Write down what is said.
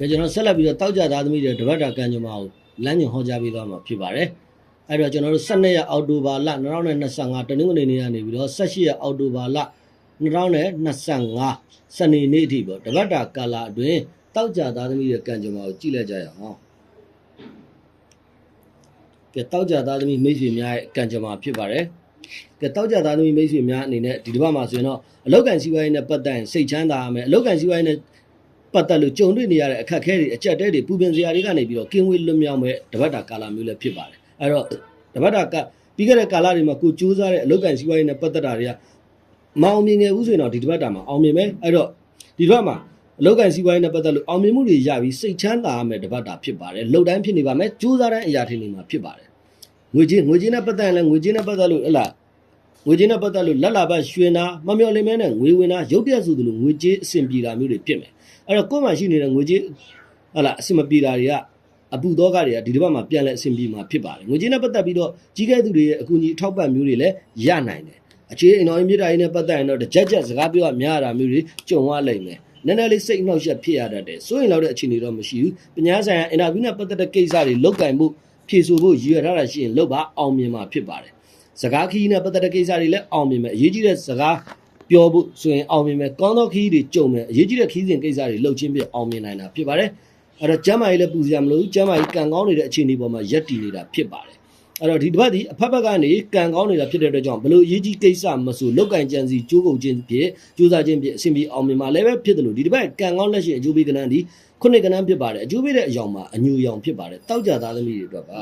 ကဲကျွန်တော်ဆက်လက်ပြီးတော့တောက်ကြသားသမီးတွေတပတ်တာကံကြမ္မာကိုလမ်းညွှန်ဟောကြားပေးသွားမှာဖြစ်ပါတယ်အဲ့တော့ကျွန်တော်တို့12ရက်အောက်တိုဘာလ2025တနင်္ဂနွေနေ့ကနေပြီးတော့18ရက်အောက်တိုဘာလ2025စနေနေ့အထိပေါ့တပတ်တာကာလအတွင်းတောက်ကြသားသမီးတွေကံကြမ္မာကိုကြည့်လိုက်ကြရအောင်ကဲတောက်ကြသားသမီးမိတ်ဆွေများရဲ့ကံကြမ္မာဖြစ်ပါတယ်ကဲတောက်ကြသားသမီးမိတ်ဆွေများအနေနဲ့ဒီတစ်ပတ်မှာဆိုရင်တော့အလောက်ကန်စီဝိုင်းနဲ့ပတ်သက်ရင်စိတ်ချမ်းသာရမယ်အလောက်ကန်စီဝိုင်းနဲ့ ပတ်သက်လို့ကြုံတွေ့နေရတဲ့အခက်အခဲတွေအကြက်တဲတွေပူပင်စရာတွေကနေပြီးတော့ကင်းဝေးလွတ်မြောက်မဲ့တပတ်တာကာလမျိုးလည်းဖြစ်ပါတယ်အဲ့တော့တပတ်တာကပြီးခဲ့တဲ့ကာလတွေမှာကိုကြိုးစားတဲ့အလုပ်ကန်စီးပွားရေးနဲ့ပတ်သက်တာတွေကမအောင်မြင်ခဲ့ဘူးဆိုရင်တော့ဒီတပတ်တာမှာအောင်မြင်မယ်အဲ့တော့ဒီတပတ်မှာအလုပ်ကန်စီးပွားရေးနဲ့ပတ်သက်လို့အောင်မြင်မှုတွေရပြီးစိတ်ချမ်းသာရမယ့်တပတ်တာဖြစ်ပါတယ်လှုပ်တိုင်းဖြစ်နေပါမယ်ကြိုးစားတဲ့အရာထင်နေမှာဖြစ်ပါတယ်ငွေကြေးငွေကြေးနဲ့ပတ်သက်ရင်လည်းငွေကြေးနဲ့ပတ်သက်လို့ဟဲ့လားငွေကြေးနဲ့ပတ်သက်လို့လက်လာပတ်ရွှင်တာမမျော်လင့်မဲနဲ့ငွေဝင်တာရုပ်ပြတ်ဆိုသလိုငွေကြေးအဆင်ပြေတာမျိုးတွေဖြစ်မယ် အဲ့တော့ကိုယ်မှရှိနေတဲ့ငွေကြေးဟလာအဆင်မပြေတာတွေကအပူတော့ကတွေကဒီတစ်ပတ်မှာပြန်လဲအဆင်ပြေမှာဖြစ်ပါတယ်ငွေကြေးနဲ့ပတ်သက်ပြီးတော့ကြီးကဲသူတွေရဲ့အကူအညီအထောက်ပံ့မျိုးတွေလည်းရနိုင်တယ်အခြေအိမ်တော်ရေးမြစ်တာရေးနဲ့ပတ်သက်ရင်တော့တစ်ချက်ချက်စကားပြောရများတာမျိုးတွေကြုံရလိမ့်မယ်နည်းနည်းလေးစိတ်နှောက်ယှက်ဖြစ်ရတတ်တယ်စိုးရင်လောက်တဲ့အခြေအနေတော့မရှိဘူးပညာဆိုင်ရာအင်တာဗျူးနဲ့ပတ်သက်တဲ့ကိစ္စတွေလောက်ကင်မှုဖြေဆိုဖို့ရည်ရွယ်ထားတာရှိရင်လောက်ပါအောင်မြင်မှာဖြစ်ပါတယ်စကားခီးနဲ့ပတ်သက်တဲ့ကိစ္စတွေလည်းအောင်မြင်မယ်အရေးကြီးတဲ့စကား ပြောဖို့ဆိုရင်အောင်မြင်မယ်ကောင်းသောခီးတွေကြုံမယ်အရေးကြီးတဲ့ခီးစဉ်ကိစ္စတွေလှုပ်ချင်းပြအောင်မြင်နိုင်တာဖြစ်ပါတယ်အဲ့တော့ကျမ်းမာရေးလည်းပူစရာမလိုဘူးကျမ်းမာရေးကံကောင်းနေတဲ့အခြေအနေပေါ်မှာရက်တည်နေတာဖြစ်ပါတယ်အဲ့တော့ဒီတစ်ပတ်ဒီအဖက်ဖက်ကနေကံကောင်းနေတာဖြစ်တဲ့အတွက်ကြောင့်ဘလို့အရေးကြီးကိစ္စမဆိုလောက်ကင်ကြံစီကြိုးကုန်ခြင်းဖြစ်ကြိုးစားခြင်းဖြစ်အစဉ်ပြေအောင်မြင်မှာလည်းပဲဖြစ်တယ်လို့ဒီတစ်ပတ်ကံကောင်းလက်ရှိအကျိုးပေးကဏ္ဍဒီခုနှစ်ကဏ္ဍဖြစ်ပါတယ်အကျိုးပေးတဲ့အယောင်မှာအညူအယောင်ဖြစ်ပါတယ်တောက်ကြသားသမီးတွေအတွက်ပါ